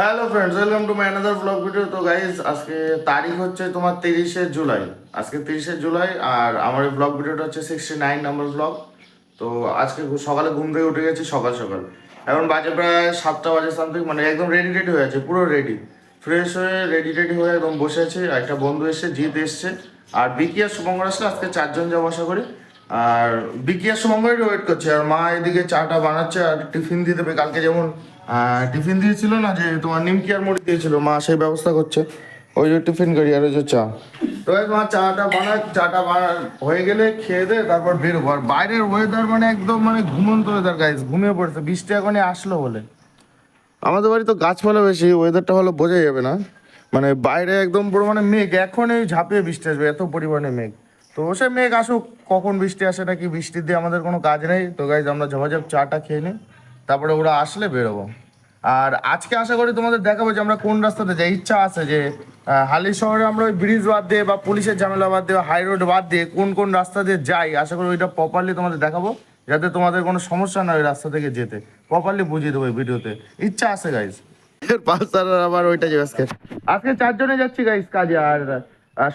Hello friends welcome to my another blog video তো guys আজকে তারিখ হচ্ছে তোমার তিরিশে জুলাই। আজকে তিরিশে জুলাই, আর আমার এই ব্লগ ভিডিওটা হচ্ছে সিক্সটি নাইন নাম্বার ব্লগ তো আজকে সকালে ঘুম থেকে উঠে গেছি সকাল সকাল। এখন বাজে প্রায় সাতটা বাজে সামথিং মানে একদম রেডি রেডি হয়ে আছে, পুরো রেডি ফ্রেশ হয়ে রেডি রেডি হয়ে একদম বসে আছি একটা বন্ধু এসছে, জিৎ এসছে। আর বিকি আর শুভঙ্কর আসলে আজকে চারজন যাব আশা করি। আর বিকি আর শুভঙ্করের ওয়েট করছে, আর মা এদিকে চাটা বানাচ্ছে, আর টিফিন দিয়ে দেবে কালকে যেমন টিফিন দিয়েছিল না যে তোমার নিমকি আর মুড়ি দিয়েছিল? মা সেই ব্যবস্থা করছে। ওই যে টিফিন করি, আর ওই যে চা। তো মা চাটা বানা, চাটা হয়ে গেলে খেয়ে দে, তারপর বেরোবো। আর বাইরের ওয়েদার মানে একদম মানে ঘুমন্ত ওয়েদার গাইজ ঘুমিয়ে পড়ছে। বৃষ্টি এখনই আসলো বলে। আমাদের বাড়ি তো গাছপালা বেশি ওয়েদারটা হলো বোঝা যাবে না। মানে বাইরে একদম পুরো মানে মেঘ, এখন এই ঝাঁপিয়ে বৃষ্টি আসবে, এত পরিমাণে মেঘ। তো সে মেঘ আসুক, কখন বৃষ্টি আসে নাকি বৃষ্টি দিয়ে আমাদের কোনো কাজ নেই। তো গাইজ আমরা ঝপাঝপ চাটা খেয়ে নিই, তারপরে ওরা আসলে বেরোবো। আর আজকে আশা করি তোমাদের দেখাবো যে আমরা কোন রাস্তাতে যাই। ইচ্ছা আছে যে হালি শহরে আমরা ওই ব্রিজ বাদ দিয়ে বা পুলিশের ঝামেলা বাদ দিয়ে হাই রোড বাদ দিয়ে কোন কোন রাস্তা দিয়ে যাই আশা করি ওইটা প্রপারলি তোমাদের দেখাবো যাতে তোমাদের কোনো সমস্যা না ওই রাস্তা থেকে যেতে। প্রপারলি বুঝিয়ে দেবো ভিডিওতে। ইচ্ছা আছে গাইজ পাঁচটার আবার ওইটা যাবে আজকে। আজকে চারজনে যাচ্ছি গাইজ কাজে। আর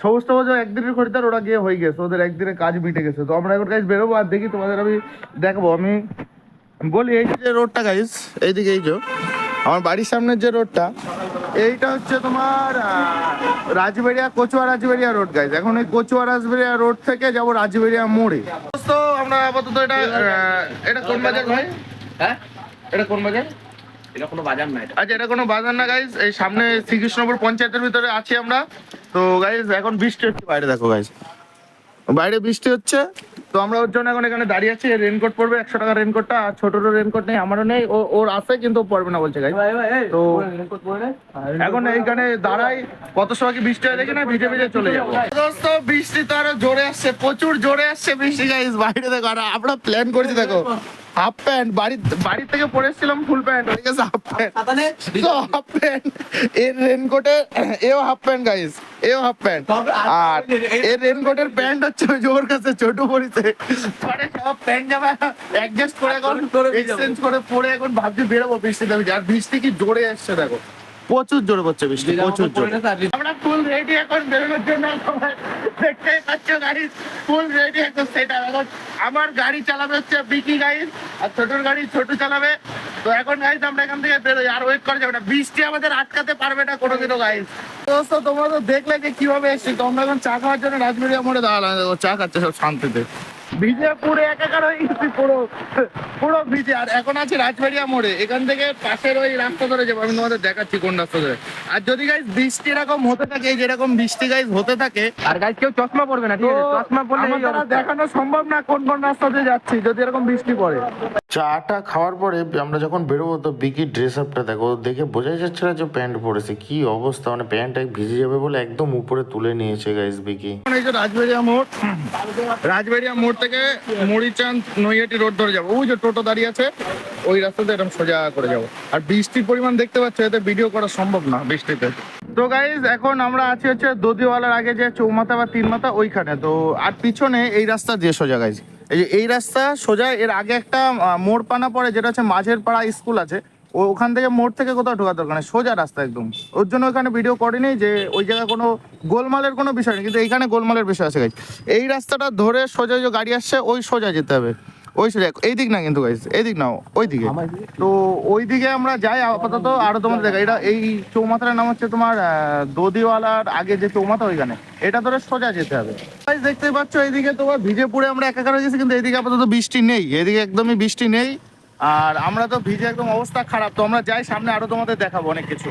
সমস্ত বছর একদিনের খরিদার ওরা গিয়ে হয়ে গেছে। ওদের একদিনের কাজ মিটে গেছে। তো আমরা এখন গাইজ বেরোবো আর দেখি তোমাদের আমি দেখাবো। আমি বলি এই যে রোডটা গাইজ এইদিকে এই যে। আমার বাড়ির সামনের যে রোডটা এইটা হচ্ছে তোমার রাজবেড়িয়া কচুয়া রাজবেড়িয়া রোড গাইজ এখন এই কচুয়া রাজবেড়িয়া রোড থেকে যাব রাজবেড়িয়া মোড়ে। তো আমরা আপাতত এটা এটা কোন বাজার ভাই? হ্যাঁ? এটা কোন বাজার? এটা কোনো বাজার না এটা। আচ্ছা এটা কোনো বাজার না গাইজ এই সামনে শ্রীকৃষ্ণপুর পঞ্চায়েতের ভিতরে আছি আমরা। তো গাইজ এখন বৃষ্টি হচ্ছে। বাইরে দেখো গাইজ বাইরে বৃষ্টি হচ্ছে। তো আমরা ওর জন্য এখন এখানে দাঁড়িয়ে আছি। রেনকোট পরবে একশো টাকা রেনকোটটা আর ছোটোরও রেনকোট নেই আমারও নেই। ও ওর আছে কিন্তু পড়বে পরবে না বলছে গাই তো এখন এইখানে দাঁড়াই কত সময় কি বৃষ্টি হয় দেখি না ভিজে ভিজে চলে যাব। দোস্ত বৃষ্টি তো আরও জোরে আসছে প্রচুর জোরে আসছে বৃষ্টি গাইজ বাইরে দেখো আর আমরা প্ল্যান করছি দেখো। হাফ প্যান্ট বাড়ি বাড়ি থেকে পরে এসেছিলাম ফুল প্যান্ট। হয়ে গেছে হাফ প্যান্ট। তো হাফ প্যান্ট। এর রেনকোটে এও হাফ প্যান্ট গাইস এও হাফ প্যান্ট। আর এর রেনকোটের প্যান্ট হচ্ছে ওই ওর কাছে ছোট পরিতে পরে সব প্যান্ট জামা অ্যাডজাস্ট করে এখন এক্সচেঞ্জ করে পরে এখন ভাবছি বেরোবো বৃষ্টিতে। আমি আর বৃষ্টি কি জোরে আসছে দেখো। প্রচুর জোরে পড়ছে বৃষ্টি প্রচুর জোরে। ফুল রেডি এখন বেরোনোর জন্য দেখতেই পাচ্ছ গাড়ি ফুল রেডি এখন সেটা এখন আমার গাড়ি চালাবে হচ্ছে বিকি গাড়ি আর ছোটর গাড়ি ছোট চালাবে। তো এখন গাইজ আমরা এখান থেকে বেরোই। আর ওয়েট করা যাবে না। বৃষ্টি আমাদের আটকাতে পারবে না কোনোদিনও গাইজ দোস্ত তোমরা তো দেখলে যে কীভাবে এসছি। তোমরা এখন চা খাওয়ার জন্য রাজমিডিয়া মোড়ে দাঁড়ালাম। চা খাচ্ছে সব শান্তিতে। ভিজে পুরো একাকার হয়ে গেছি পুরো পুরো ভিজে। আর এখন আছে রাজবাড়িয়া মোড়ে। এখান থেকে পাশের ওই রাস্তা ধরে যাব। আমি তোমাদের দেখাচ্ছি কোন রাস্তা ধরে। আর যদি গাইজ বৃষ্টি এরকম হতে থাকে যেরকম বৃষ্টি গাইজ হতে থাকে আর গাইজ কেউ চশমা পরবে না ঠিক আছে? চশমা পরলে আমার দেখানো সম্ভব না কোন কোন রাস্তা দিয়ে যাচ্ছি যদি এরকম বৃষ্টি পড়ে। চাটা খাওয়ার পরে আমরা যখন বেরোবো তো বিকির ড্রেস আপটা দেখো। ও দেখে বোঝাই যাচ্ছে না যে প্যান্ট পরেছে। কি অবস্থা? মানে প্যান্ট ভিজে যাবে বলে একদম উপরে তুলে নিয়েছে গাইস বিকি। এই যে রাজবেড়িয়া মোড় রাজবেড়িয়া মোড় থেকে মরিচাঁদ নৈহাটি রোড ধরে যাব। ওই যে টোটো দাঁড়িয়ে আছে ওই রাস্তাতে এরকম সোজা করে যাব। আর বৃষ্টির পরিমাণ দেখতে পাচ্ছ এতে ভিডিও করা সম্ভব না বৃষ্টিতে। তো গাইজ এখন আমরা আছি হচ্ছে দদিওয়ালার আগে যে চৌমাথা বা তিন মাথা ওইখানে। তো আর পিছনে এই রাস্তা দিয়ে সোজা গাইজ এই যে এই রাস্তা সোজা এর আগে একটা আহ, মোড় পানা পড়ে যেটা হচ্ছে মাঝের পাড়া স্কুল আছে ওখান থেকে মোড় থেকে কোথাও ঢোকার দরকার নেই সোজা রাস্তা একদম। ওর জন্য ওখানে ভিডিও করিনি যে ওই জায়গায় কোনো গোলমালের কোনো বিষয় নেই কিন্তু এইখানে গোলমালের বিষয় আছে গাইজ এই রাস্তাটা ধরে সোজা যে গাড়ি আসছে ওই সোজা যেতে হবে। ওই সোজা এই দিক না কিন্তু গাইজ এই দিক নাও ওই দিকে। তো ওই দিকে আমরা যাই আপাতত আরও তোমাদের দেখা এটা এই চৌমাথার নাম হচ্ছে তোমার দদিওয়ালার আগে যে চৌমাথা ওইখানে। এটা ধরে সোজা যেতে হবে। দেখতেই পাচ্ছ এইদিকে তোমার ভিজে পুড়ে আমরা একাকার হয়ে গেছি কিন্তু এইদিকে আপাতত বৃষ্টি নেই। এদিকে একদমই বৃষ্টি নেই। আর আমরা তো ভিজে একদম অবস্থা খারাপ তো আমরা যাই সামনে আরও তোমাদের দেখাবো অনেক কিছু।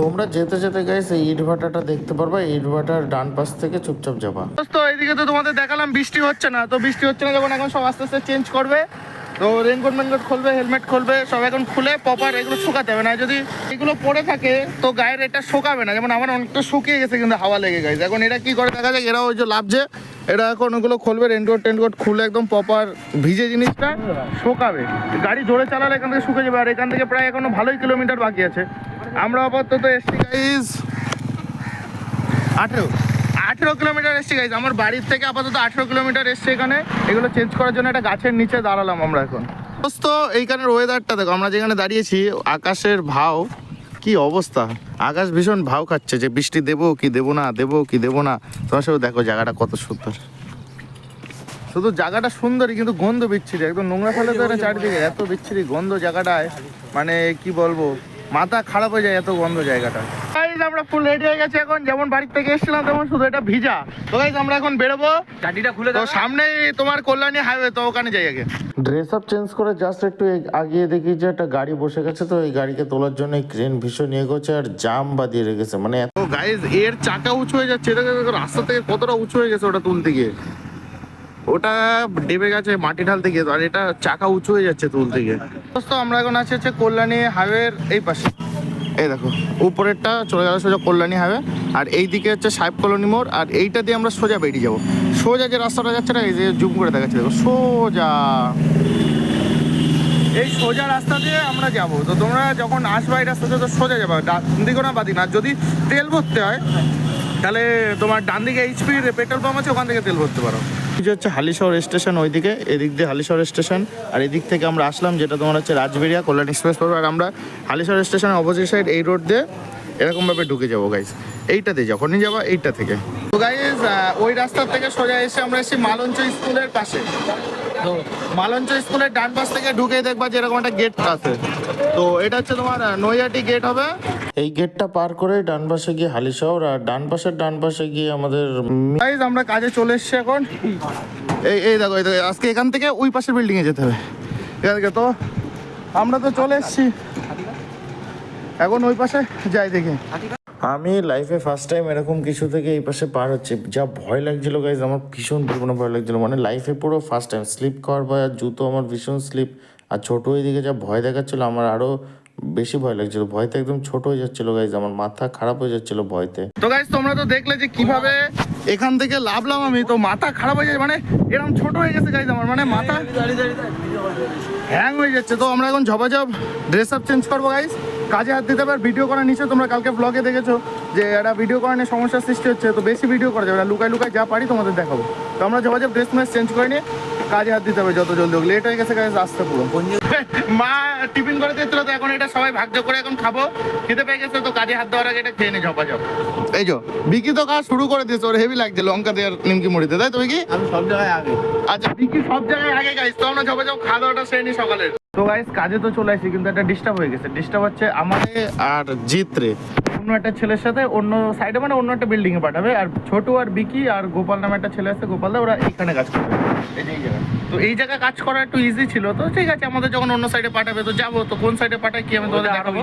তোমরা যেতে যেতে গাইস এই ইট ভাটাটা দেখতে পারবা ইট ভাটার ডান পাশ থেকে চুপচাপ যাবা। তো এইদিকে তো তোমাদের দেখালাম বৃষ্টি হচ্ছে না তো বৃষ্টি হচ্ছে না যখন এখন সব আস্তে আস্তে চেঞ্জ করবে তো রেনকোট মেনকোট খুলবে হেলমেট খুলবে সব এখন খুলে প্রপার এগুলো শুকাতে হবে না যদি এগুলো পরে থাকে তো গায়ের এটা শুকাবে না যেমন আমার অনেকটা শুকিয়ে গেছে কিন্তু হাওয়া লেগে গেছে। এখন এটা কি করে দেখা যায় এরা ওই যে লাভছে এটা এখন ওগুলো খুলবে রেনকোট টেনকোট খুলে একদম প্রপার ভিজে জিনিসটা শুকাবে। গাড়ি জোরে চালালে এখান থেকে শুকে যাবে, আর এখান থেকে প্রায় এখনও ভালোই কিলোমিটার বাকি আছে। আমরা আপাতত এসছি গাইজ আঠেরো আঠেরো কিলোমিটার এসছি গাইজ আমার বাড়ির থেকে আপাতত আঠেরো কিলোমিটার এসছে এখানে। এগুলো চেঞ্জ করার জন্য একটা গাছের নিচে দাঁড়ালাম আমরা এখন। দোস্ত এইখানের ওয়েদারটা দেখো, আমরা যেখানে দাঁড়িয়েছি, আকাশের ভাও কি অবস্থা? আকাশ ভীষণ ভাও খাচ্ছে যে বৃষ্টি দেবো কি দেবো না দেবো কি দেবো না। তোমার সাথে দেখো জায়গাটা কত সুন্দর। শুধু জায়গাটা সুন্দরই কিন্তু গন্ধ বিচ্ছিরি। একদম নোংরা ফেলে তো চারিদিকে। এত বিচ্ছিরি গন্ধ জায়গাটায়। মানে কি বলব? মাথা খারাপ হয়ে যায় এত গন্ধ জায়গাটা। Guys, আমরা ফুল রেডি হয়ে গেছি এখন। যেমন বাড়ি থেকে এসেছিলাম তেমন শুধু এটা ভিজা। তো গাইজ আমরা এখন বেরোবো। চাটিটা খুলে তো দাও। সামনেই তোমার কল্যাণী হাইওয়ে তো ওখানে যাই আগে। ড্রেস আপ চেঞ্জ করে জাস্ট একটু আগিয়ে দেখি যে একটা গাড়ি বসে গেছে তো এই গাড়িকে তোলার জন্য ক্রেন ভীষণ ইয়ে করছে আর জাম বাঁধিয়ে রেখেছে। মানে এত গাইজ এর চাকা উঁচু হয়ে যাচ্ছে। রাস্তা থেকে কতটা উঁচু হয়ে গেছে ওটা তুলতে গিয়ে। ওটা ডেবে গেছে মাটি ঢালতে গিয়ে আর এটা চাকা উঁচু হয়ে যাচ্ছে তুলতে গিয়ে। দোস্ত আমরা এখন আছি হচ্ছে কল্যাণী হাইওয়ের এই পাশে। এই দেখো, উপরেরটা চলে গেল সোজা কল্যাণী হাইওয়ে আর এই দিকে হচ্ছে সাহেব কলোনি মোড়, আর এইটা দিয়ে আমরা সোজা বেরিয়ে যাব। সোজা যে রাস্তাটা যাচ্ছে না, এই যে জুম করে দেখাচ্ছে, দেখো, সোজা। এই সোজা রাস্তা দিয়ে আমরা যাব। তো তোমরা যখন আসবা এই রাস্তা দিয়ে, তো সোজা যাবে, ডান দিকে না বাদিক না। যদি তেল ভরতে হয়, তাহলে তোমার ডান দিকে এইচপি পেট্রোল পাম্প আছে, ওখান থেকে তেল ভরতে পারো। এই হচ্ছে হালিশহর স্টেশন ওইদিকে, এদিক দিয়ে হালিশহর স্টেশন, আর এদিক থেকে আমরা আসলাম, যেটা তোমার হচ্ছে রাজবেরিয়া, কল্যাণ এক্সপ্রেস পাবো আর আমরা হালিশহর স্টেশনের অপোজিট সাইড এই রোড দিয়ে এরকমভাবে ঢুকে যাব গাইজ এইটাতে যখনই যাব এইটা থেকে। তো গাইজ ওই রাস্তার থেকে সোজা এসে আমরা এসেছি মালঞ্চ স্কুলের পাশে। তো মালঞ্চ স্কুলের ডান পাশ থেকে ঢুকে দেখবা যে এরকম একটা গেট আছে। তো এটা হচ্ছে তোমার নৈহাটি গেট হবে। এই গেটটা পার করে ডান পাশে গিয়ে হালিশহর আর ডান পাশের ডান পাশে গিয়ে আমাদের গাইজ আমরা কাজে চলে এসেছি এখন। এই এই দেখো এই দেখো আজকে এখান থেকে ওই পাশের বিল্ডিং এ যেতে হবে। এখান থেকে তো আমরা তো চলে এসেছি। এখন ওই পাশে যাই দেখি। আমি লাইফে ফার্স্ট টাইম এরকম কিছু থেকে এই পাশে পার হচ্ছে। যা ভয় লাগছিল গাইজ আমার ভীষণ পরিমাণে ভয় লাগছিল। মানে লাইফে পুরো ফার্স্ট টাইম স্লিপ খাওয়ার ভয় আর জুতো আমার ভীষণ স্লিপ আর ছোটো ওই দিকে যা ভয় দেখাচ্ছিল আমার আরও বেশি ভয় লাগছিল। ভয়তে একদম ছোট হয়ে যাচ্ছিল গাইজ আমার মাথা খারাপ হয়ে যাচ্ছিল ভয়তে। তো গাইজ তোমরা তো দেখলে যে কীভাবে এখান থেকে লাভলাম আমি। তো মাথা খারাপ হয়ে যায় মানে এরকম ছোট হয়ে গেছে গাইজ আমার। মানে মাথা হ্যাং হয়ে যাচ্ছে। তো আমরা এখন ঝপাঝপ ড্রেস আপ চেঞ্জ করব গাইজ কাজে হাত দিতে পারে ভিডিও করা নিচে তোমরা কালকে ব্লগে দেখেছ যে একটা ভিডিও করা নিয়ে সমস্যার সৃষ্টি হচ্ছে। তো বেশি ভিডিও করা যাবে লুকায় লুকায় যা পারি তোমাদের দেখাবো। তো আমরা ঝপাঝপ ড্রেস ম্যাচ চেঞ্জ করে নিয়ে কাজে হাত দিতে হবে যত জলদি হোক। লেট হয়ে গেছে কাজে আসতে পুরো মা টিফিন করে দিয়েছিল তো এখন এটা সবাই ভাগ্য করে এখন খাব। খেতে পেয়ে গেছে তো কাজে হাত দেওয়ার আগে এটা খেয়ে নে ঝপাঝপ। এই যো বিকি তো কাজ শুরু করে দিয়েছে ওর হেভি লাগছে লঙ্কা দেওয়ার নিমকি মুড়িতে তাই তুমি কি আমি সব জায়গায় আগে। আচ্ছা বিকি সব জায়গায় আগে গাইস তো আমরা যাব যাব খাওয়া দাওয়াটা সেরে নি সকালের। তো গাইস কাজে তো চলে আসি কিন্তু একটা ডিস্টার্ব হয়ে গেছে। ডিস্টার্ব হচ্ছে আমারে আর জিতরে। অন্য একটা ছেলের সাথে অন্য সাইডে মানে অন্য একটা বিল্ডিং এ পাঠাবে। আর ছোট আর বিকি আর গোপাল নামে একটা ছেলে আছে গোপালদা ওরা এইখানে কাজ করবে। এই যে এই তো এই জায়গায় কাজ করা একটু ইজি ছিল তো ঠিক আছে আমাদের যখন অন্য সাইডে পাঠাবে তো যাব। তো কোন সাইডে পাঠায় কি আমি তোমাদের আরও দেখাবো।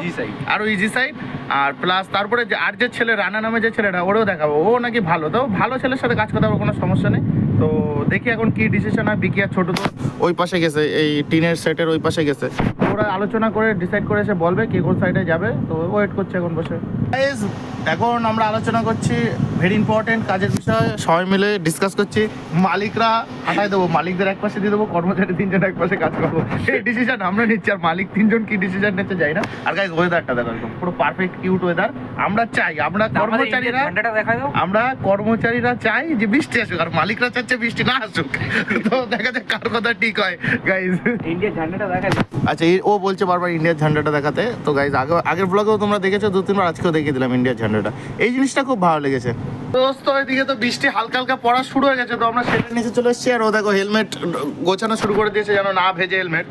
আরও ইজি সাইড আর প্লাস তারপরে যে আর যে ছেলে রানা নামে যে ছেলেটা ওরেও দেখাবো। ও নাকি ভালো। তো ভালো ছেলের সাথে কাজ করতে হবে কোনো সমস্যা নেই। তো দেখি এখন কি ডিসিশন হয় বিকি আর ছোট তো ওই পাশে গেছে এই টিনের সেটের ওই পাশে গেছে। ওরা আলোচনা করে ডিসাইড করে এসে বলবে কে কোন সাইডে যাবে। তো ওয়েট করছে এখন বসে। এখন আমরা আলোচনা করছি ভেরি ইম্পর্টেন্ট কাজের বিষয়ে। সবাই মিলে ডিসকাস করছি। মালিকরা হাঁটাই দেবো মালিকদের এক পাশে দিয়ে দেবো কর্মচারী তিনজন এক পাশে কাজ করব। এই ডিসিশন আমরা নিচ্ছি আর মালিক তিনজন কি ডিসিশন নিতে যাই না। আর গাইজ ওয়েদারটা দেখো একদম পুরো পারফেক্ট কিউট ওয়েদার আমরা চাই আমরা কর্মচারীরা আমরা কর্মচারীরা চাই যে বৃষ্টি আসুক আর মালিকরা চাচ্ছে বৃষ্টি না আসুক। তো দেখা যাক কার কথা ঠিক হয় গাইজ ইন্ডিয়ার ঝান্ডাটা দেখা দাও আচ্ছা ও বলছে বারবার ইন্ডিয়ার ঝান্ডাটা দেখাতে। তো গাইজ আগে আগের ব্লগেও তোমরা দেখেছ দু তিনবার আজকেও দেখিয়ে দিলাম ইন্ডিয়ার ঝান্ডাটা। এই জিনিসটা খুব ভালো লেগেছে। তো বৃষ্টি হালকা হালকা পড়া শুরু হয়ে গেছে, তো আমরা নিচে চলে এসেছি। আর ও দেখো হেলমেট গোছানো শুরু করে দিয়েছে, যেন না ভেজে হেলমেট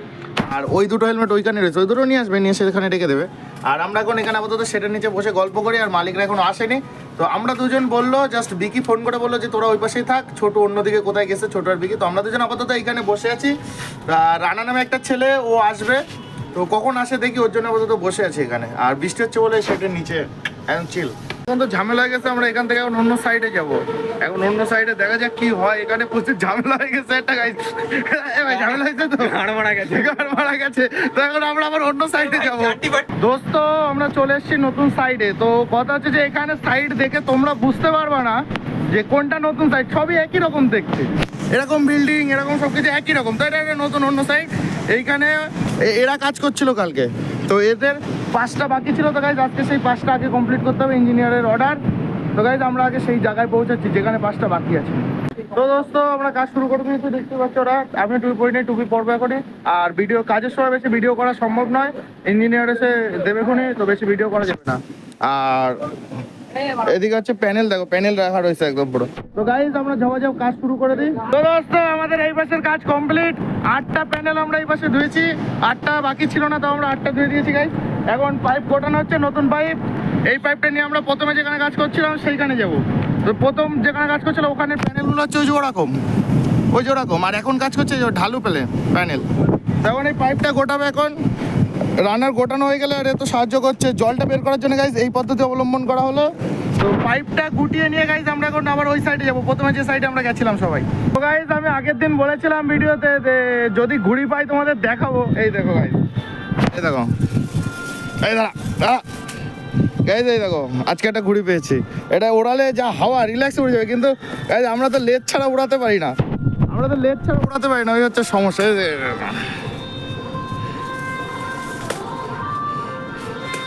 আর ওই দুটো হেলমেট ওইখানে রয়েছে। ওই দুটো নিয়ে আসবে, নিয়ে রেখে দেবে। আর আমরা এখন এখানে আপাতত সেটার নিচে বসে গল্প করি, আর মালিকরা এখনও আসেনি। তো আমরা দুজন বলল জাস্ট বিকি ফোন করে বলল যে, তোরা ওই পাশেই থাক, ছোট অন্যদিকে কোথায় গেছে? ছোট আর বিকি তো আমরা দুজন আপাতত এখানে বসে আছি। রানা নামে একটা ছেলে, ও আসবে। তো কখন আসে দেখি, ওর জন্য বসে আছে এখানে। আর বৃষ্টি হচ্ছে বলে সেটার নিচে চিল এখন তো ঝামেলা হয়ে গেছে আমরা এখান থেকে এখন অন্য সাইডে যাব। এখন অন্য সাইডে দেখা যাক কি হয় এখানে প্রচুর ঝামেলা হয়ে গেছে একটা গাইজ ঝামেলা হয়েছে তো? গাড় মারা গেছে। গাড় মারা গেছে। তো এখন আমরা আবার অন্য সাইডে যাব। দোস্ত আমরা চলে এসেছি নতুন সাইডে তো কথা হচ্ছে যে এখানে সাইড দেখে তোমরা বুঝতে পারবা না যে কোনটা নতুন সাইড সবই একই রকম দেখতে। এরকম বিল্ডিং এরকম সবকিছু একই রকম। তো এটা নতুন অন্য সাইড এইখানে এরা কাজ করছিল কালকে। তো এদের পাঁচটা বাকি ছিল তো গাইজ আজকে সেই পাঁচটা আগে কমপ্লিট করতে হবে ইঞ্জিনিয়ারের অর্ডার তো গাইজ আমরা আগে সেই জায়গায় পৌঁছাচ্ছি, যেখানে পাঁচটা বাকি আছে। তো দোস্ত, আমরা কাজ শুরু করে দিয়েছি, দেখতে পাচ্ছ ওরা। আমি টুপি পরি নেই, টুপি পরবো এখনই। আর ভিডিও কাজের সময় বেশি ভিডিও করা সম্ভব নয়। ইঞ্জিনিয়ার এসে দেবে খুনি তো বেশি ভিডিও করা যাবে না। আর এদিকে হচ্ছে প্যানেল দেখো প্যানেল রাখা রয়েছে একদম পুরো। তো গাইজ আমরা ঝপাঝপ কাজ শুরু করে দিই। তো দোস্ত, আমাদের এই পাশের কাজ কমপ্লিট আটটা প্যানেল আমরা এই পাশে ধুয়েছি। আটটা বাকি ছিল না, তো আমরা আটটা ধুয়ে দিয়েছি গাইজ এখন পাইপ গোটানো হচ্ছে, নতুন পাইপ এই পাইপটা নিয়ে আমরা প্রথমে যেখানে কাজ করছিলাম, সেইখানে যাব। তো প্রথম যেখানে কাজ করছিলাম, ওখানে প্যানেলগুলো হচ্ছে ওই যে ওরকম। ওই যে ওরকম। আর এখন কাজ করছে ঢালু পেলে প্যানেল তখন এই পাইপটা গোটাবে এখন। রানার গোটানো হয়ে গেলে আর এ তো সাহায্য করছে। জলটা বের করার জন্য গাইজ এই পদ্ধতি অবলম্বন করা হলো। তো পাইপটা গুটিয়ে নিয়ে গাইজ আমরা এখন আবার ওই সাইডে যাব। প্রথমে যে সাইডে আমরা গেছিলাম সবাই। তো গাইজ আমি আগের দিন বলেছিলাম ভিডিওতে যদি ঘুড়ি পাই তোমাদের দেখাবো। এই দেখো গাইজ এই দেখো। এই দাঁড়া দাঁড়া। গাইজ এই দেখো, আজকে একটা ঘুড়ি পেয়েছি। এটা ওড়ালে যা হাওয়া রিল্যাক্স উড়ে যাবে, কিন্তু গাইজ আমরা তো লেজ ছাড়া উড়াতে পারি না। আমরা তো লেজ ছাড়া উড়াতে পারি না, ওই হচ্ছে সমস্যা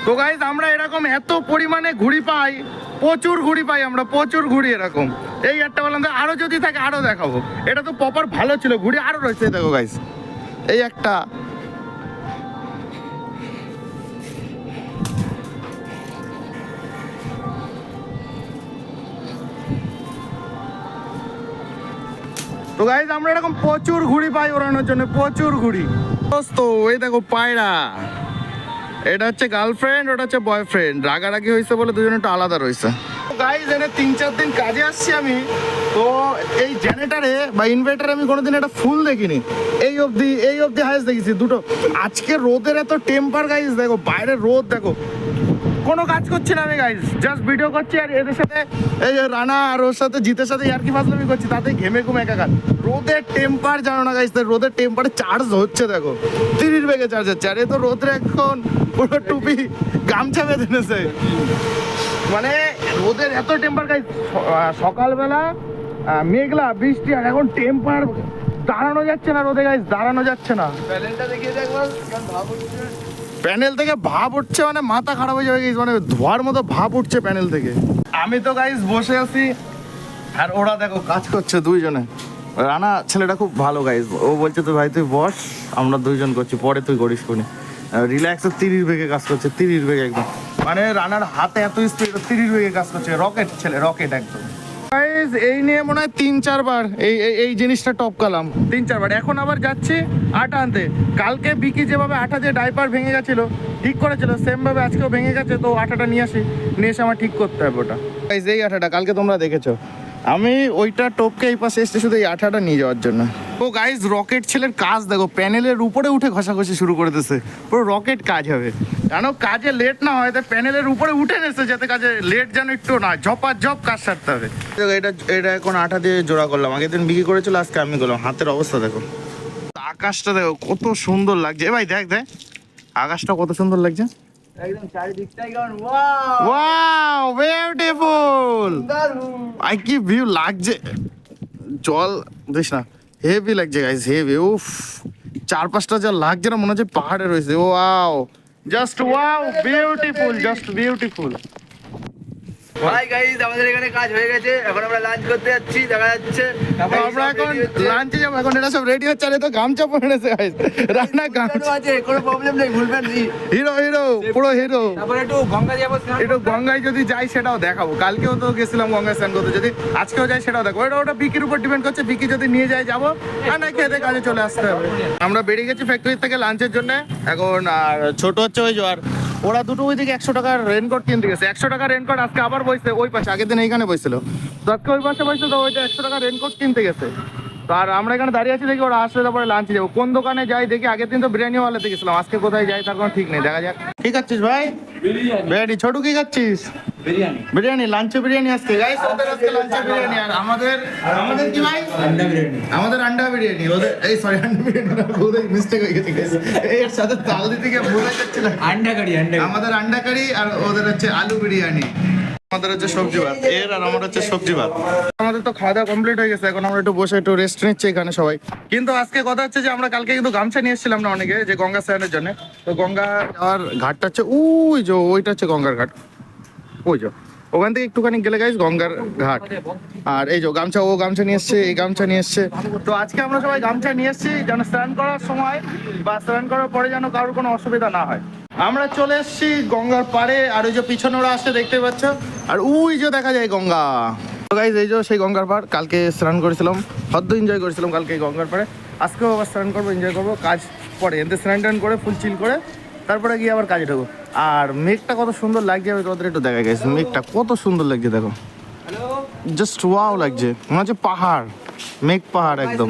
তো গাইজ আমরা এরকম এত পরিমাণে ঘুড়ি পাই, প্রচুর ঘুড়ি পাই আমরা, প্রচুর ঘুড়ি এরকম। এই একটা বললাম আরও যদি থাকে, আরও দেখাবো। এটা তো প্রপার ভালো ছিল, ঘুড়ি আরও রয়েছে দেখো গাইজ এই একটা তো গাইজ আমরা এরকম প্রচুর ঘুড়ি পাই ওড়ানোর জন্য, প্রচুর ঘুড়ি। তো এই দেখো পায়রা। এটা হচ্ছে গার্লফ্রেন্ড ওটা হচ্ছে বয়ফ্রেন্ড রাগারাগি হয়েছে বলে দুজনে একটু আলাদা রয়েছে গাইজ এনে তিন চার দিন কাজে আসছি আমি। তো এই বা ইনভার্টারে আমি কোনোদিন ফুল দেখিনি। এই অবধি এই অবধি দেখেছি, দুটো। আজকে রোদের এত টেম্পার দেখো বাইরে রোদ, দেখো। কোনো কাজ করছি না আমি গাইজ জাস্ট ভিডিও করছি আর এদের সাথে, এই রানা আর ওর সাথে, জিতের সাথে আর কি ফাজলামি করছি তাতে ঘেমে ঘুমে একাকার। রোদের টেম্পার জানো না গাইজ রোদের টেম্পারে চার্জ হচ্ছে, দেখো। তিরিশ বেগে চার্জ হচ্ছে, আর এ তো রোদের এখন পুরো টুপি গামছা বেঁধে নেছে। মানে রোদের এত টেম্পার গাইজ সকালবেলা মেঘলা বৃষ্টি আর এখন টেম্পার দাঁড়ানো যাচ্ছে না রোদে গাইজ দাঁড়ানো যাচ্ছে না। প্যানেল থেকে ভাব উঠছে মানে মাথা খারাপ হয়ে যাবে মানে ধোয়ার মতো ভাব উঠছে প্যানেল থেকে। আমি তো গাইস বসে আছি, আর ওরা দেখো কাজ করছে দুইজনে। রানা ছেলেটা খুব ভালো গাইস ও বলছে তো ভাই তুই বস, আমরা দুইজন করছি, পরে তুই করিস কোনি রিল্যাক্সে তিরিশ বেগে কাজ করছে, তিরিশ বেগে একদম। মানে রানার হাতে এত স্পিড তিরিশ বেগে কাজ করছে রকেট ছেলে রকেট একদম। Guys, এই নিয়ে মনে হয় তিন চারবার এই এই- জিনিসটা টপ টপকালাম তিন চারবার। এখন আবার যাচ্ছি আটা আনতে। কালকে বিকি যেভাবে আটা দিয়ে ডাইপার ভেঙে গেছিল ঠিক করেছিল সেম ভাবে আজকেও ভেঙে গেছে তো আটাটা নিয়ে আসি নিয়ে এসে আমার ঠিক করতে হবে ওটা। গাইস এই আটাটা কালকে তোমরা দেখেছ। আমি ওইটা টপকে এই পাশে এসেছি শুধু এই আঠাটা নিয়ে যাওয়ার জন্য। ও গাইজ রকেট ছেলের কাজ দেখো প্যানেলের উপরে উঠে ঘষাঘষি শুরু করে দিছে। পুরো রকেট কাজ হবে। কেন কাজে লেট না হয় তাই প্যানেলের উপরে উঠে নেছে যাতে কাজে লেট যেন একটু না ঝপা ঝপ কাজ সারতে হবে। দেখো এটা এটা এখন আঠা দিয়ে জোড়া করলাম। আগের দিন বিক্রি করেছিল আজকে আমি করলাম হাতের অবস্থা দেখো। আকাশটা দেখো কত সুন্দর লাগছে। ভাই দেখ দেখ। আকাশটা কত সুন্দর লাগছে। একদম চারিদিকটাই কেমন ওয়াও ওয়াও বিউটিফুল আই কি ভিউ লাগছে। জল দিস না। হেভি লাগছে গাইস হেভি উফ। চার পাঁচটা যা লাগছে না, মনে হচ্ছে পাহাড়ে রয়েছে। Wow just wow beautiful just beautiful guys আমাদের এখানে কাজ হয়ে গেছে। এখন আমরা লাঞ্চ করতে যাচ্ছি। দেখা যাচ্ছে। আমরা এখন লাঞ্চে যাব। এখন এটা সব রেডি হচ্ছে। আর তো গামছা পরে নেছে গাইস রান্না গামছা আছে কোনো প্রবলেম নেই ভুলবেন হিরো হিরো পুরো হিরো তারপরে একটু গঙ্গা যাব একটু গঙ্গায় যদি যাই সেটাও দেখাবো। কালকেও তো গেছিলাম গঙ্গায় স্নান করতে। যদি আজকেও যাই সেটাও দেখো ওটা ওটা বিকির উপর ডিপেন্ড করছে। বিকি যদি নিয়ে যায় যাব। আর না খেতে কাজে চলে আসতে হবে। আমরা বেরিয়ে গেছি ফ্যাক্টরি থেকে লাঞ্চের জন্য। এখন আর ছোট হচ্ছে ওই আর ওরা দুটো ওইদিকে একশো টাকার রেনকোট কিনতে গেছে। একশো টাকার রেনকোট আজকে আবার বইছে ওই পাশে আগের দিন এইখানে বইছিল। তো আজকে ওই পাশে বসছে তো ওই ওইটা একশো টাকার রেনকোট কিনতে গেছে। তো আর আমরা এখানে দাঁড়িয়ে আছি দেখি ওরা আসলে তারপরে লাঞ্চে যাব। কোন দোকানে যাই দেখি আগের দিন তো বিরিয়ানি ওয়ালাতে গেছিলাম। আজকে কোথায় যাই তার কোনো ঠিক নেই দেখা যাক। কি খাচ্ছিস ভাই? বিরিয়ানি। ছোটু কি খাচ্ছিস? বিরিয়ানি। বিরিয়ানি লাঞ্চে বিরিয়ানি আজকে। গাইস ওদের আজকে লাঞ্চে বিরিয়ানি। আর আমাদের আমাদের কি ভাই? আন্ডা বিরিয়ানি। আমাদের আন্ডা বিরিয়ানি। ওদের এই সরি আন্ডা বিরিয়ানি না ওদের মিস্টেক হয়ে গেছে guys। এর সাথে তাল দিতে গিয়ে ভুলে যাচ্ছিলাম আন্ডা কারি আন্ডা আমাদের আন্ডা কারি আর ওদের হচ্ছে আলু বিরিয়ানি। আমাদের হচ্ছে সবজি ভাত। এর আর আমার হচ্ছে সবজি ভাত। আমাদের তো খাওয়া দাওয়া কমপ্লিট হয়ে গেছে। এখন আমরা একটু বসে একটু রেস্ট নিচ্ছি এখানে সবাই। কিন্তু আজকে কথা হচ্ছে যে আমরা কালকে কিন্তু গামছা নিয়ে এসেছিলাম না অনেকে যে গঙ্গা স্নানের জন্য। তো গঙ্গা যাওয়ার ঘাটটা হচ্ছে ওই যে ওইটা হচ্ছে গঙ্গার ঘাট। ওই যে, ওখান থেকে একটুখানি গেলে গাইস গঙ্গার ঘাট। আর এই যে গামছা, ও গামছা নিয়ে এসছে, এই গামছা নিয়ে এসছে। তো আজকে আমরা সবাই গামছা নিয়ে এসেছি, যেন স্নান করার সময় বা স্নান করার পরে যেন কারোর কোনো অসুবিধা না হয়। আমরা চলে এসেছি গঙ্গার পাড়ে, আর ওই যে পিছনে ওরা আসছে, দেখতে পাচ্ছ? আর ওই যে দেখা যায় গঙ্গা। তো গাইজ এই যে সেই গঙ্গার পাড়, কালকে স্নান করেছিলাম হদ্দ এনজয় করেছিলাম কালকে এই গঙ্গার পাড়ে। আজকেও আবার স্নান করব এনজয় করব, কাজ পরে এতে স্নান টান করে ফুল চিল করে তারপরে গিয়ে আবার কাজে ঢুকবো। আর মেঘটা কত সুন্দর লাগছে আমি তোমাদের একটু দেখা গেছে মেঘটা কত সুন্দর লাগছে দেখো। জাস্ট ওয়াও লাগছে। মনে হচ্ছে পাহাড়। মেঘ পাহাড় একদম।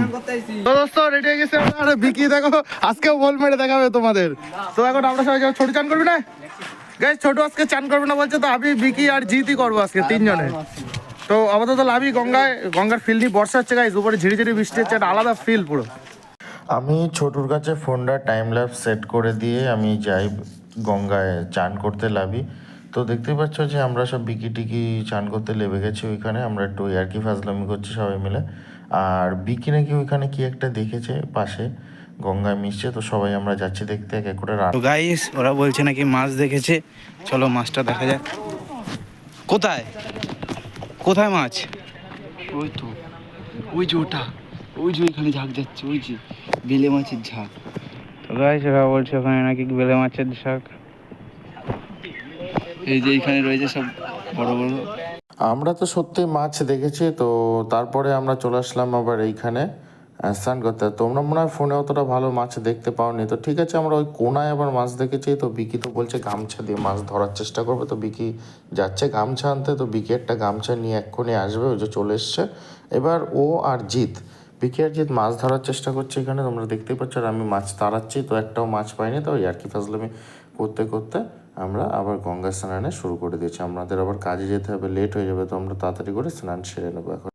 তো দোস্ত রেডি হয়ে গেছে। আরে বিকি দেখো আজকেও বল মেরে দেখাবে তোমাদের। তো এখন আমরা সবাই যাব। ছোট চান করবি না? গাইজ ছোট আজকে চান করবে না বলছে তো আমি বিকি আর জিতই করব আজকে তিনজনে। তো আপাতত লাভি গঙ্গায়। গঙ্গার ফিল নিয়ে বর্ষা হচ্ছে গাইজ উপরে ঝিরিঝিরি বৃষ্টি হচ্ছে একটা আলাদা ফিল পুরো। আমি ছোটুর কাছে ফোনটা টাইম ল্যাপস সেট করে দিয়ে আমি যাই গঙ্গায় চান করতে লাভি তো দেখতে পাচ্ছ যে আমরা সব বিকি টিকি চান করতে লেবে গেছি ওইখানে। আমরা একটু ইয়ার্কি ফাজলামি করছি সবাই মিলে। আর বিকি নাকি ওইখানে কি একটা দেখেছে পাশে গঙ্গায় মিশছে। তো সবাই আমরা যাচ্ছি দেখতে এক এক করে রাত তো গাইস ওরা বলছে নাকি মাছ দেখেছে। চলো মাছটা দেখা যাক। কোথায়? কোথায় মাছ? ওই তো ওই যে ওটা। ওই যে ওইখানে ঝাঁক যাচ্ছে ওই যে বেলে মাছের ঝাঁক। তো গাইস ওরা বলছে ওখানে নাকি বেলে মাছের শাক এই যে এইখানে রয়েছে সব বড় বড়। আমরা তো সত্যি মাছ দেখেছি তো তারপরে আমরা চলে আসলাম আবার এইখানে স্নান করতে। তোমরা মনে হয় ফোনে অতটা ভালো মাছ দেখতে পাওনি। তো ঠিক আছে আমরা ওই কোনায় আবার মাছ দেখেছি তো বিকি তো বলছে গামছা দিয়ে মাছ ধরার চেষ্টা করবে। তো বিকি যাচ্ছে গামছা আনতে তো বিকি একটা গামছা নিয়ে এক্ষুনি আসবে ওই যে চলে এসছে। এবার ও আর জিৎ বিকি আর জিৎ মাছ ধরার চেষ্টা করছে এখানে, তোমরা দেখতেই পাচ্ছ, আর আমি মাছ তাড়াচ্ছি, তো একটাও মাছ পাইনি, তো আর কি ফাজলামি করতে করতে আমরা আবার গঙ্গা স্নানে শুরু করে দিয়েছি। আমাদের আবার কাজে যেতে হবে লেট হয়ে যাবে, তো আমরা তাড়াতাড়ি করে স্নান সেরে নেব এখন।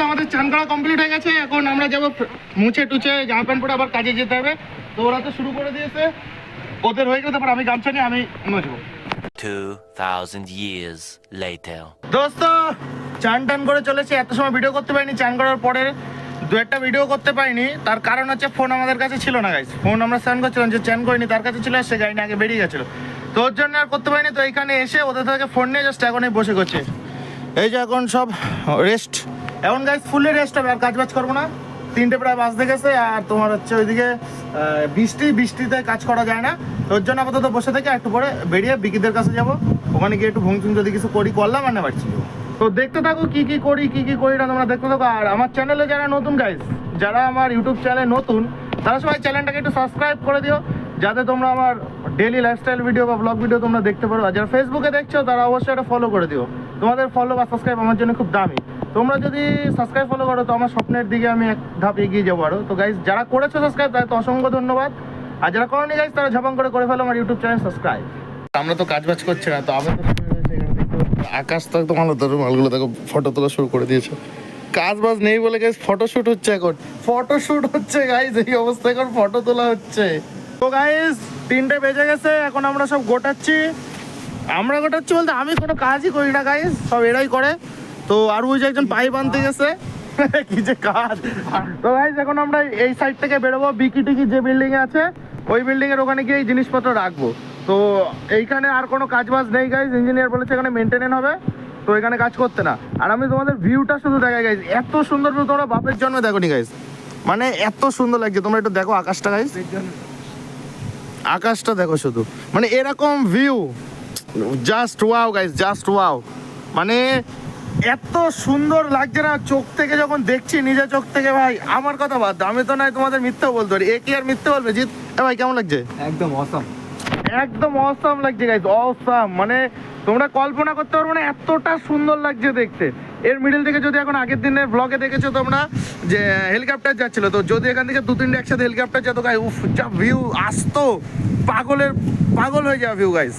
Guys, আমাদের চান করা কমপ্লিট হয়ে গেছে। এখন আমরা যাব মুছে টুছে জামা প্যান্ট পরে আবার কাজে যেতে হবে। তো ওরা তো শুরু করে দিয়েছে। ওদের হয়ে গেলে তারপর আমি গামছা নিয়ে আমি মুছবো 2,000 years later. দোস্ত চান টান করে চলেছি। এত সময় ভিডিও করতে পারিনি চান করার পরে দু একটা ভিডিও করতে পারিনি। তার কারণ হচ্ছে ফোন আমাদের কাছে ছিল না গাইস ফোন আমরা স্নান করছিলাম যে চান করিনি তার কাছে ছিল সে যায়নি আগে বেরিয়ে গেছিল। তো ওর জন্য আর করতে পারিনি। তো এইখানে এসে ওদের থেকে ফোন নিয়ে জাস্ট এখন বসে করছে। এই যে এখন সব রেস্ট এখন গাইস ফুললি রেস্ট হবে, আর কাজ বাজ করব না। তিনটে প্রায় বাজতে গেছে, আর তোমার হচ্ছে ওইদিকে বৃষ্টি, বৃষ্টিতে কাজ করা যায় না। ওর জন্য আপাতত বসে থেকে একটু পরে বেরিয়ে বিকিদের কাছে যাব। ওখানে গিয়ে একটু ভুংচুং যদি কিছু করি, করলাম, আর না বাড়ছি তো দেখতে থাকো কি কি করি, কি কি করি না, তোমরা দেখতে থাকো। আর আমার চ্যানেলে যারা নতুন গাইস যারা আমার ইউটিউব চ্যানেলে নতুন, তারা সবাই চ্যানেলটাকে একটু সাবস্ক্রাইব করে দিও, যাতে তোমরা আমার ডেলি লাইফস্টাইল ভিডিও বা ব্লগ ভিডিও তোমরা দেখতে পারো। আর যারা ফেসবুকে দেখছ, তারা অবশ্যই একটা ফলো করে দিও। তোমাদের ফলো বা সাবস্ক্রাইব আমার জন্য খুব দামি। তোমরা যদি সাবস্ক্রাইব ফলো করো তো আমার স্বপ্নের দিকে আমি এক ধাপ এগিয়ে যাব আরও। তো গাইস যারা করেছ সাবস্ক্রাইব তাদের তো অসংখ্য ধন্যবাদ। আর যারা করেনি গাইস তারা ঝাপাং করে করে ফেলো আমার ইউটিউব চ্যানেল সাবস্ক্রাইব আমরা তো কাজ বাজ করছি না তো আমি তো। আকাশ তো একদম আলাদা মালগুলো দেখো ফটো তোলা শুরু করে দিয়েছে। কাজ বাজ নেই বলে গাইস ফটোশুট হচ্ছে এখন। ফটোশুট হচ্ছে গাইস এই অবস্থা এখন ফটো তোলা হচ্ছে। তো গাইস তিনটে বেজে গেছে এখন আমরা সব গোটাচ্ছি। আমরা গোটাচ্ছি বলতে আমি কোনো কাজই করি না গাইস সব এরাই করে। তো আর ওই যে একজন পাইপ আনতে গেছে। কি যে কাজ। তো গাইস এখন আমরা এই সাইড থেকে বেরোবো। বিকি টিকি যে বিল্ডিং এ আছে ওই বিল্ডিং এর ওখানে গিয়ে এই জিনিসপত্র রাখব। তো এইখানে আর কোনো কাজ বাজ নেই গাইস ইঞ্জিনিয়ার বলেছে এখানে মেনটেনেন্স হবে। তো এখানে কাজ করতে না। আর আমি তোমাদের ভিউটা শুধু দেখাই গাইস এত সুন্দর ভিউ তোমরা বাপের জন্মে দেখো নি গাইস মানে এত সুন্দর লাগছে। তোমরা একটু দেখো আকাশটা গাইস আকাশটা দেখো শুধু। মানে এরকম view just wow guys just wow মানে এত সুন্দর লাগছে না চোখ থেকে যখন দেখছি নিজের চোখ থেকে ভাই আমার কথা বাদ আমি তো নয় তোমাদের মিথ্যে বলতে পারি। এ কি আর মিথ্যে বলবে? জিৎ ভাই কেমন লাগছে? একদম অসম একদম অসাম লাগছে গাইজ অসাম মানে তোমরা কল্পনা করতে পারব না এতটা সুন্দর লাগছে দেখতে। এর মিডিল থেকে যদি এখন আগের দিনের ব্লগে দেখেছ তোমরা যে হেলিকপ্টার যাচ্ছিল তো যদি এখান থেকে দু তিনটে একসাথে হেলিকপ্টার যেত গাই উফ যা ভিউ আসতো। পাগলের পাগল হয়ে যাওয়া ভিউ গাইজ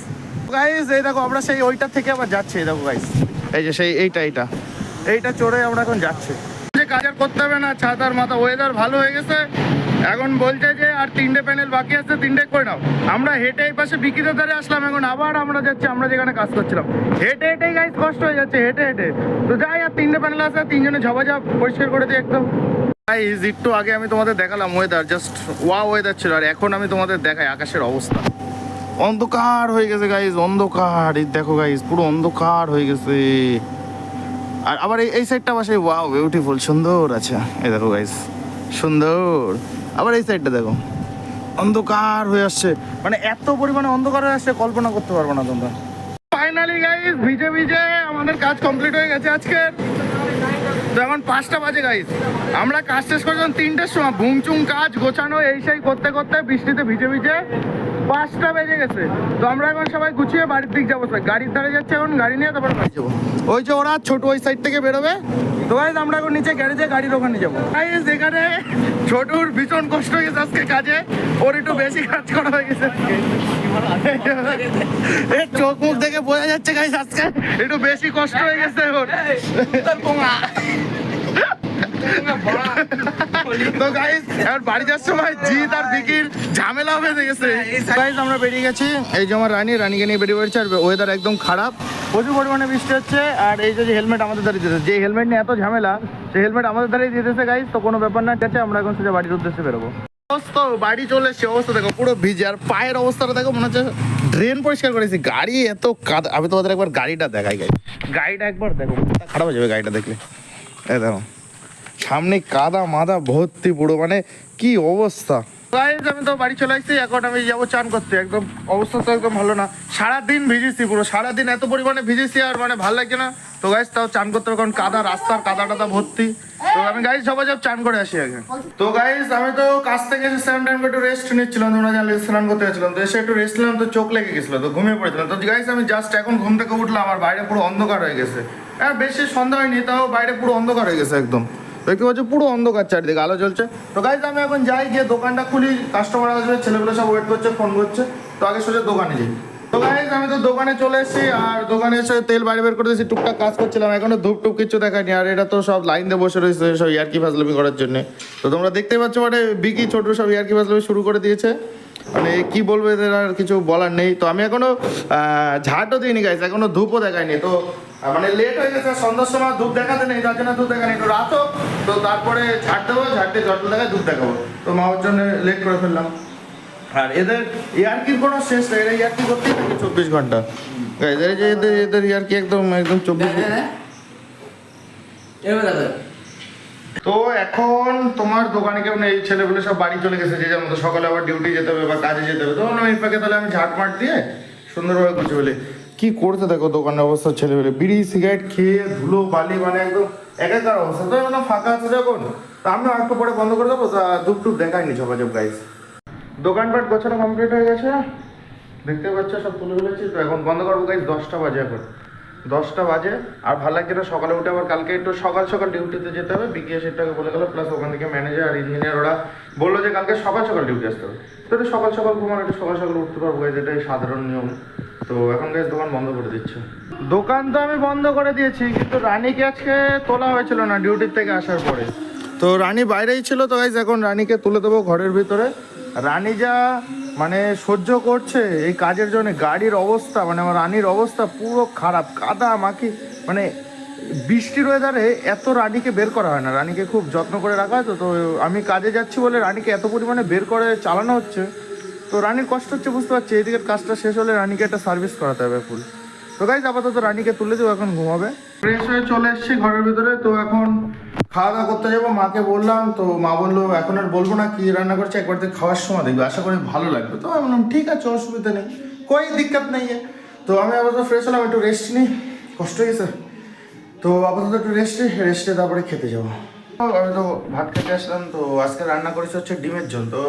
গাইজ এই দেখো আমরা সেই ওইটা থেকে আবার যাচ্ছি এই দেখো গাইজ এই যে সেই এইটা এইটা। এইটা চড়ে আমরা এখন যাচ্ছি। যে কাজ আর করতে হবে না ছাতার মাথা ওয়েদার ভালো হয়ে গেছে। এখন বলছে যে আর তিনটে প্যানেল বাকি আছে তিনটে করে নাও। আমরা হেঁটে এই পাশে বিকিতে ধারে আসলাম এখন আবার আমরা যাচ্ছি আমরা যেখানে কাজ করছিলাম। হেঁটে হেঁটেই গাইজ কষ্ট হয়ে যাচ্ছে হেঁটে হেঁটে। তো যাই আর তিনটে প্যানেল আছে তিনজনে ঝপাঝপ পরিষ্কার করে দিই একদম। গাইজ একটু আগে আমি তোমাদের দেখালাম ওয়েদার জাস্ট ওয়া ওয়েদার ছিল আর এখন আমি তোমাদের দেখাই আকাশের অবস্থা। অন্ধকার হয়ে গেছে গাইজ অন্ধকার। এই দেখো গাইজ পুরো অন্ধকার হয়ে গেছে। আর আবার এই সাইডটা পাশে ওয়াও বিউটিফুল সুন্দর আছে এই দেখো গাইস সুন্দর। আবার এই সাইডটা দেখো, অন্ধকার হয়ে আসছে। মানে এত পরিমাণে অন্ধকার হয়ে আসছে, কল্পনা করতে পারব না তোমরা। ফাইনালি গাইস ভিজে ভিজে আমাদের কাজ কমপ্লিট হয়ে গেছে আজকে। তো এখন পাঁচটা বাজে গাইস আমরা কাজ শেষ করেছিলাম তিনটের সময় বুমচুং কাজ গোছানো, এই সেই করতে করতে বৃষ্টিতে ভিজে ভিজে পাঁচটা বেজে গেছে। তো আমরা এখন সবাই গুছিয়ে বাড়ির দিক যাব সবাই। গাড়ির ধারে যাচ্ছে এখন গাড়ি নিয়ে তারপর বাড়ি যাব। ওই যে ওরা ছোট ওই সাইড থেকে বেরোবে। তো গাইজ আমরা এখন নিচে গ্যারেজে গাড়ির ওখানে যাব। গাইজ এখানে ছোটুর ভীষণ কষ্ট হয়ে গেছে আজকে কাজে। ওর একটু বেশি কাজ করা হয়ে গেছে। চোখ মুখ দেখে বোঝা যাচ্ছে গাইজ আজকে। একটু বেশি কষ্ট হয়ে গেছে ওর। তো গাইস বাড়ি যাওয়ার সময় জিৎ আর বিকির ঝামেলা বেঁধে গেছে। গাইস আমরা বেরিয়ে গেছি। এই যে আমার রানী রানীকে নিয়ে বেরিয়ে পড়েছে আর ওয়েদার একদম খারাপ। প্রচুর পরিমাণে বৃষ্টি হচ্ছে আর এই যে হেলমেট আমাদের দাঁড়িয়ে দিতেছে। যে হেলমেট নিয়ে এত ঝামেলা সেই হেলমেট আমাদের দাঁড়িয়ে দিতেছে গাইস তো কোনো ব্যাপার না ঠিক আমরা এখন বাড়ির উদ্দেশ্যে বেরোবো। অবস্থা বাড়ি চলে এসছে অবস্থা দেখো পুরো ভিজে আর পায়ের অবস্থাটা দেখো মনে হচ্ছে ড্রেন পরিষ্কার করেছি। গাড়ি এত কাদা আমি তোমাদের একবার গাড়িটা দেখাই গাই গাড়িটা একবার দেখো খারাপ হয়ে যাবে গাড়িটা দেখলে। এই দেখো। সামনে কাদা মাদা ভর্তি পুরো মানে কি অবস্থা? আমি তো বাড়ি চলে আসছি, এখন আমি যাব চান করতে। একদম অবস্থা তো একদম ভালো না। সারাদিন ভিজেছি পুরো, সারাদিন এত পরিমাণে ভিজেছি আর মানে ভালো লাগছে না। তো গাইজ তাও চান করতে হবে, কারণ কাদা রাস্তার কাদা টাদা ভর্তি। তো আমি গাইজ সবাই সব চান করে আসি আগে। তো গাইজ আমি তো কাছ থেকে এসে স্নান টান করে একটু রেস্ট নিচ্ছিলাম তোমরা জানলে স্নান করতে গেছিলাম তো এসে একটু রেস্ট নিলাম, তো চোখ লেগে গেছিল, তো ঘুমিয়ে পড়েছিলাম। তো গাইজ আমি জাস্ট এখন ঘুম থেকে উঠলাম, আর বাইরে পুরো অন্ধকার হয়ে গেছে। হ্যাঁ বেশি সন্ধ্যা হয়নি, তাও বাইরে পুরো অন্ধকার হয়ে গেছে একদম। দেখতে পাচ্ছ পুরো অন্ধকার চারিদিকে, আলো জ্বলছে। তো গাইজ আমি এখন যাই, গিয়ে দোকানটা খুলি কাস্টমার আসবে, ছেলেগুলো সব ওয়েট করছে ফোন করছে। তো আগে সোজা দোকানে যাই। তো গাইজ আমি তো দোকানে চলে এসেছি, আর দোকানে এসে তেল বাইরে বের করে দিয়েছি, টুকটাক কাজ করছিলাম, এখনও ধূপ টুপ কিছু দেখায়নি আর এটা তো সব লাইন দিয়ে বসে রয়েছে সব ইয়ার্কি ফাজলামি করার জন্য। তো তোমরা দেখতে পাচ্ছ মানে বিকি ছোট সব ইয়ার্কি ফাজলামি শুরু করে দিয়েছে। মানে কি বলব এদের আর কিছু বলার নেই। তো আমি এখনও ঝাঁটও দিইনি গাইজ এখনও ধূপও দেখাইনি। তো মানে লেট হয়ে গেছে সন্ধ্যার সময় ধূপ দেখাতে নেই তার জন্য ধূপ দেখানি তো রাত হোক, তো তারপরে ঝাড় দেবো ঝাড় দিয়ে জল দেখায় ধূপ দেখাবো। তো মাওয়ার জন্য লেট করে ফেললাম। আর এদের ইয়ার্কির কোনো শেষ নেই? এরা ইয়ার্কি করতেই থাকে চব্বিশ ঘণ্টা। এদের যে এদের এদের ইয়ার্কি একদম একদম চব্বিশ তো এখন তোমার দোকানে কেউ নেই ছেলেগুলো সব বাড়ি চলে গেছে, যে যেমন সকালে আবার ডিউটি যেতে হবে বা কাজে যেতে হবে। তখন আমি পাকে তাহলে আমি ঝাঁটমাট দিয়ে সুন্দরভাবে গুছিয়ে ফেলি কি করতে দেখো দোকানের অবস্থা ছেলেবেলে বিড়ি সিগারেট খেয়ে ধুলো, বালি মানে একদম একাকার অবস্থা। তো একদম ফাঁকা আছে যখন, তা আমি একটু পরে বন্ধ করে দেবো ধূপ টুপ দেখায়নি ঝপাঝপ গাইস দোকানপাট গোছানো কমপ্লিট হয়ে গেছে। দেখতে পাচ্ছ সব তুলে ফেলেছি, তো এখন বন্ধ করব গাইস দশটা বাজে এখন। দশটা বাজে। আর ভালো লাগছে না, সকালে উঠে আবার কালকে একটু সকাল সকাল ডিউটিতে যেতে হবে। বিকিয়ে সেটাকে বলে গেলো প্লাস ওখান থেকে ম্যানেজার আর ইঞ্জিনিয়ার ওরা বলল যে কালকে সকাল সকাল ডিউটি আসতে হবে। তো একটু সকাল সকাল ঘুমার একটু সকাল সকাল উঠতে পারব এটাই সাধারণ নিয়ম। তো এখন গাইজ দোকান বন্ধ করে দিচ্ছে। দোকান তো আমি বন্ধ করে দিয়েছি, কিন্তু রানীকে আজকে তোলা হয়েছিল না ডিউটির থেকে আসার পরে। তো রানী বাইরেই ছিল তো গাইজ এখন রানীকে তুলে দেবো ঘরের ভিতরে। রানী যা মানে সহ্য করছে, এই কাজের জন্য গাড়ির অবস্থা মানে আমার রানীর অবস্থা পুরো খারাপ, কাদা, মাখি মানে বৃষ্টির ওয়েদারে এত রানীকে বের করা হয় না। রানীকে খুব যত্ন করে রাখা হয় তো তো আমি কাজে যাচ্ছি বলে রানীকে এত পরিমাণে বের করে চালানো হচ্ছে, তো রানীর কষ্ট হচ্ছে, বুঝতে পারছি। এদিকের কাজটা শেষ হলে রানীকে একটা সার্ভিস করাতে হবে ফুল তো গাইজ আপাতত রানীকে তুলে দেবো, এখন ঘুমাবে। ফ্রেশ হয়ে চলে এসেছি ঘরের ভিতরে, তো এখন খাওয়া দাওয়া করতে যাব। মাকে বললাম, তো মা বলল, এখন আর বলব না, কি রান্না করছে, একবার তুই খাওয়ার সময় দেখবি। আশা করি ভালো লাগবে। তো আমি বললাম, ঠিক আছে, অসুবিধা নেই। কই দিক্কত নেই তো আমি আপাতত ফ্রেশ হলাম, একটু রেস্ট নিই। কষ্ট হয়ে গেছে তো আপাতত একটু রেস্ট রেস্টে তারপরে খেতে যাব। আমি তো ভাত খেতে আসলাম, তো আজকে রান্না করেছি হচ্ছে ডিমের ঝোল। তো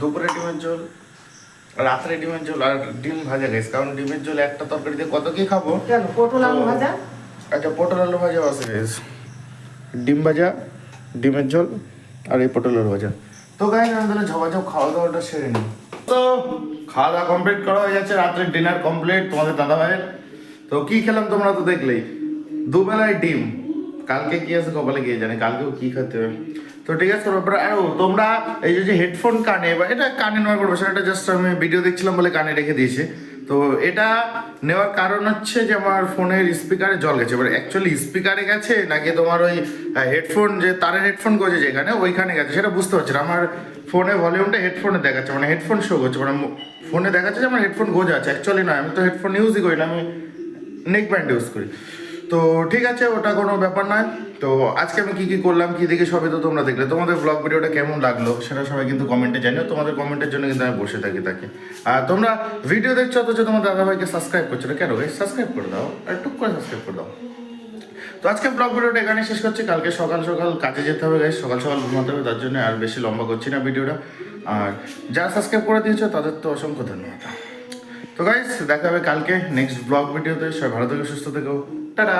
দুপুরে ডিমের ঝোল রাত্রে ডিমের ঝোল আর ডিম ভাজা গাইস কারণ ডিমের ঝোল একটা তরকারি দিয়ে কত কি খাব? কেন? পটল আলু ভাজা? আচ্ছা পটল আলু ভাজা আছে গাইস ডিম ভাজা ডিমের ঝোল আর এই পটল আলু ভাজা। তো গাইস আমি তাহলে ঝপাঝপ খাওয়া দাওয়াটা সেরে নিই। তো খাওয়া দাওয়া কমপ্লিট করা হয়ে যাচ্ছে রাত্রে ডিনার কমপ্লিট তোমাদের দাদা ভাইয়ের তো কি খেলাম তোমরা তো দেখলেই। দুবেলায় ডিম। কালকে কি আছে কপালে গিয়ে জানে? কালকেও কি খেতে হবে? তো ঠিক আছে তারপরে আরও তোমরা এই যে- হেডফোন কানে বা এটা কানে নেওয়ার করব সেটা জাস্ট আমি ভিডিও দেখছিলাম বলে কানে রেখে দিয়েছি। তো এটা নেওয়ার কারণ হচ্ছে যে আমার ফোনের স্পিকারে জল গেছে। এবার অ্যাকচুয়ালি স্পিকারে গেছে নাকি তোমার ওই হেডফোন যে তারের হেডফোন গেছে যেখানে, ওইখানে গেছে। সেটা বুঝতে পারছি না। আমার ফোনে ভলিউমটা হেডফোনে দেখাচ্ছে মানে হেডফোন শো করছে। মানে ফোনে দেখাচ্ছে যে আমার হেডফোন গোজা আছে। অ্যাকচুয়ালি নয়, আমি তো হেডফোন ইউজই করি না, আমি নেক ব্যান্ড ইউজ করি। তো ঠিক আছে, ওটা কোনো ব্যাপার নয়। তো আজকে আমি কি কি করলাম, কি দেখে, সবই তো তোমরা দেখলে। তোমাদের ব্লগ ভিডিওটা কেমন লাগল, সেটা সবাই কিন্তু কমেন্টে জানিও। তোমাদের কমেন্টের জন্য কিন্তু আমি বসে থাকি তাকে। আর তোমরা ভিডিও দেখছ, অথচ তোমার দাদাভাইকে সাবস্ক্রাইব করছ না। কেন ভাই? সাবস্ক্রাইব করে দাও, আর টুক করে সাবস্ক্রাইব করে দাও। তো আজকে ব্লগ ভিডিওটা এখানে শেষ করছি। কালকে সকাল সকাল কাজে যেতে হবে গাইস সকাল সকাল ঘুমাতে হবে, তার জন্য আর বেশি লম্বা করছি না ভিডিওটা। আর যারা সাবস্ক্রাইব করে দিয়েছ, তাদের তো অসংখ্য ধন্যবাদ। তো গাইস দেখা হবে কালকে নেক্সট ব্লগ ভিডিওতে। সবাই ভালো থেকে, সুস্থ থেকো। টাটা